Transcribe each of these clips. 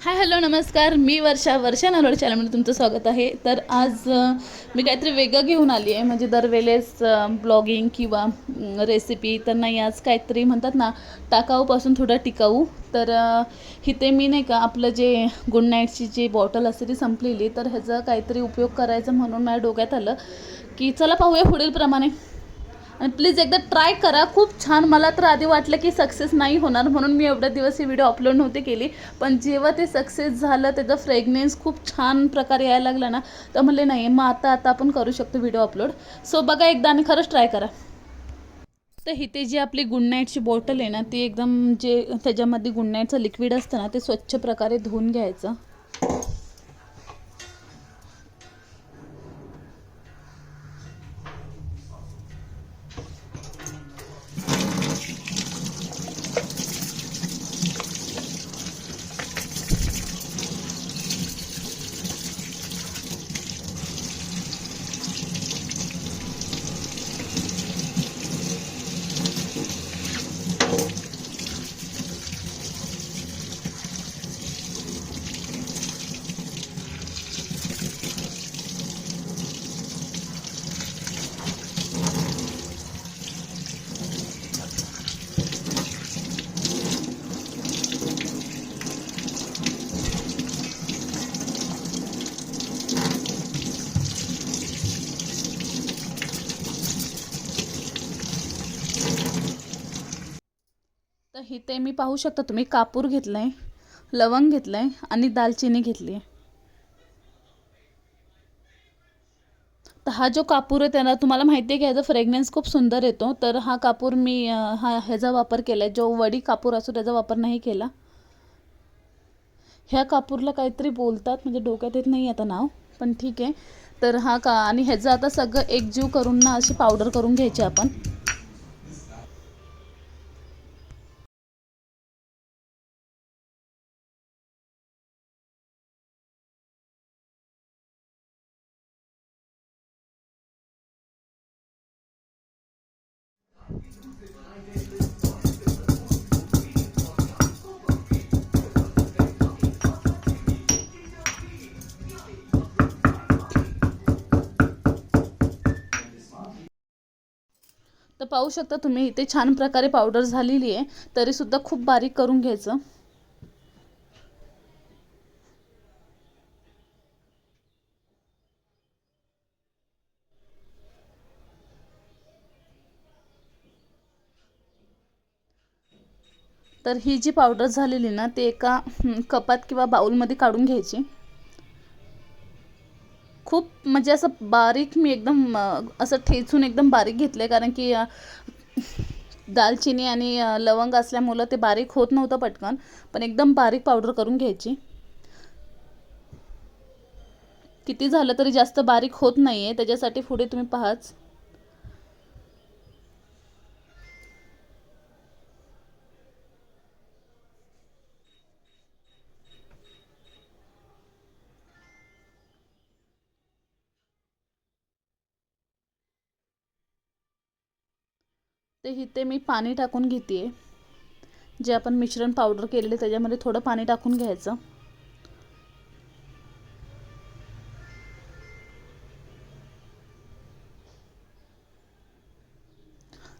Hi hello नमस्कार. मी वर्षा वर्षा नालोड चॅनलमध्ये तुमचं स्वागत आहे. तर आज मी काहीतरी वेगळं घेऊन आली आहे. म्हणजे दरवेळेस ब्लॉगिंग किंवा रेसिपी तर नाही आज काहीतरी म्हणतात ना टाकाऊपासून थोडं टिकाऊ. तर इथे मी नाही का आपलं जे गुड नाईटची जी बॉटल असते ती संपलेली. तर ह्याचा काहीतरी उपयोग करायचा म्हणून माझ्या डोक्यात आलं की चला पाहूया पुढील प्रमाणे आणि प्लीज एकदा ट्राय करा. खूप छान. मला तर आधी वाटलं की सक्सेस नाही होणार म्हणून मी एवढ्या दिवस ही व्हिडिओ अपलोड नव्हती केली. पण जेव्हा ते सक्सेस झालं त्याचा फ्रेग्नेन्स खूप छान प्रकारे यायला लागला ना तर म्हणले नाही मग आता आता आपण करू शकतो व्हिडिओ अपलोड सो बघा एकदा आणि खरंच ट्राय करा. तर इथे जी आपली गुड नाईटची बॉटल आहे ना ती एकदम जे त्याच्यामध्ये गुड नाईटचं लिक्विड असतं ना ते स्वच्छ प्रकारे धुवून घ्यायचं. तर इथे मी पाहू शकता. तुम्ही कापूर घेतला आहे लवंग घेतलं आहे आणि दालचिनी घेतली आहे. तर हा जो कापूर आहे त्याला तुम्हाला माहिती आहे की ह्याचा फ्रेग्रन्स खूप सुंदर येतो. तर हा कापूर मी हा ह्याचा वापर केला आहे जो वडी कापूर असो त्याचा वापर नाही केला. ह्या कापूरला काहीतरी बोलतात म्हणजे डोक्यात येत नाही आता नाव पण ठीक आहे. तर हा का आणि ह्याचं आता सगळं एकजीव करून ना अशी पावडर करून घ्यायची आपण. तर पाहू शकता तुम्ही इथे छान प्रकारे पावडर झालेली आहे. तरीसुद्धा खूप बारीक करून घ्यायचं. तर ही जी पावडर झालेली ना ती एका कपात किंवा बाऊलमध्ये काढून घ्यायची. खूप म्हणजे असं बारीक मी एकदम असं ठेचून एकदम बारीक घेतलं आहे कारण की दालचिनी आणि लवंग असल्यामुळं ते बारीक होत नव्हतं पटकन पण एकदम बारीक पावडर करून घ्यायची. किती झालं तरी जास्त बारीक होत नाही आहे त्याच्यासाठी पुढे तुम्ही पाहाच. ते इथे मी पाणी टाकून घेते जे आपण मिश्रण पावडर केलेले त्याच्यामध्ये थोडं पाणी टाकून घ्यायचं.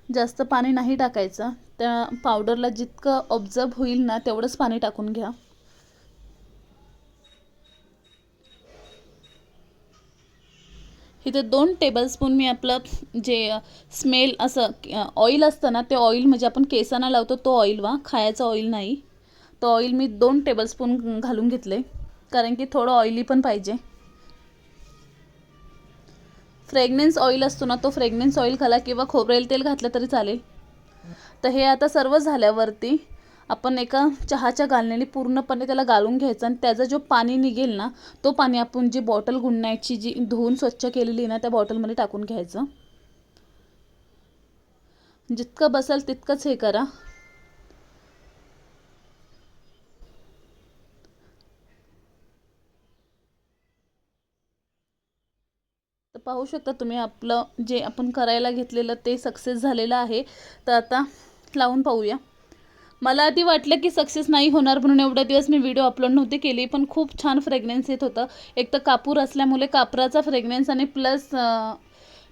जास्त पाणी नाही टाकायचं. त्या पावडरला जितकं ऑब्झर्व होईल ना तेवढंच पाणी टाकून घ्या. इथे दोन टेबलस्पून मी आपलं जे स्मेल असं ऑइल असतं ना ते ऑइल म्हणजे आपण केसांना लावतो तो ऑइल वा खायचं ऑइल नाही. तो ऑइल मी दोन टेबलस्पून घालून घेतले कारण की थोडं ऑइली पण पाहिजे. फ्रेग्नेन्स ऑइल असतो ना तो फ्रेग्नेन्स ऑइल घाला किंवा खोबरेल तेल घातलं तरी चालेल. तर हे आता सर्व झाल्यावरती आपण एका चहाच्या गालण्याने पूर्णपणे त्याला गाळून घ्यायचं आणि त्याचा जो पाणी निघेल ना तो पाणी आपण जी बॉटल गुंडण्याची जी धुवून स्वच्छ केलेली ना त्या बॉटलमध्ये टाकून घ्यायचं. जितकं बसेल तितकंच हे करा. तर पाहू शकता तुम्ही आपलं जे आपण करायला घेतलेलं ते सक्सेस झालेलं आहे. तर आता लावून पाहूया. मला आधी वाटलं की सक्सेस नाही होणार म्हणून एवढ्या दिवस मी व्हिडिओ अपलोड नव्हती केली पण खूप छान फ्रेग्नेन्स येत होतं. एक तर कापूर असल्यामुळे कापराचा फ्रेग्नेन्स आणि प्लस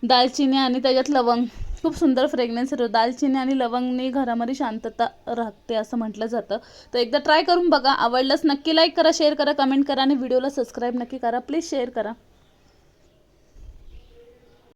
दालचिनी आणि त्याच्यात लवंग. खूप सुंदर फ्रेग्नेन्स येतो दालचिनी आणि लवंगनी घरामध्ये शांतता राहते असं म्हटलं जातं. तर एकदा ट्राय करून बघा. आवडलंच नक्की लाईक करा शेअर करा कमेंट करा आणि व्हिडिओला सबस्क्राईब नक्की करा. प्लीज शेअर करा.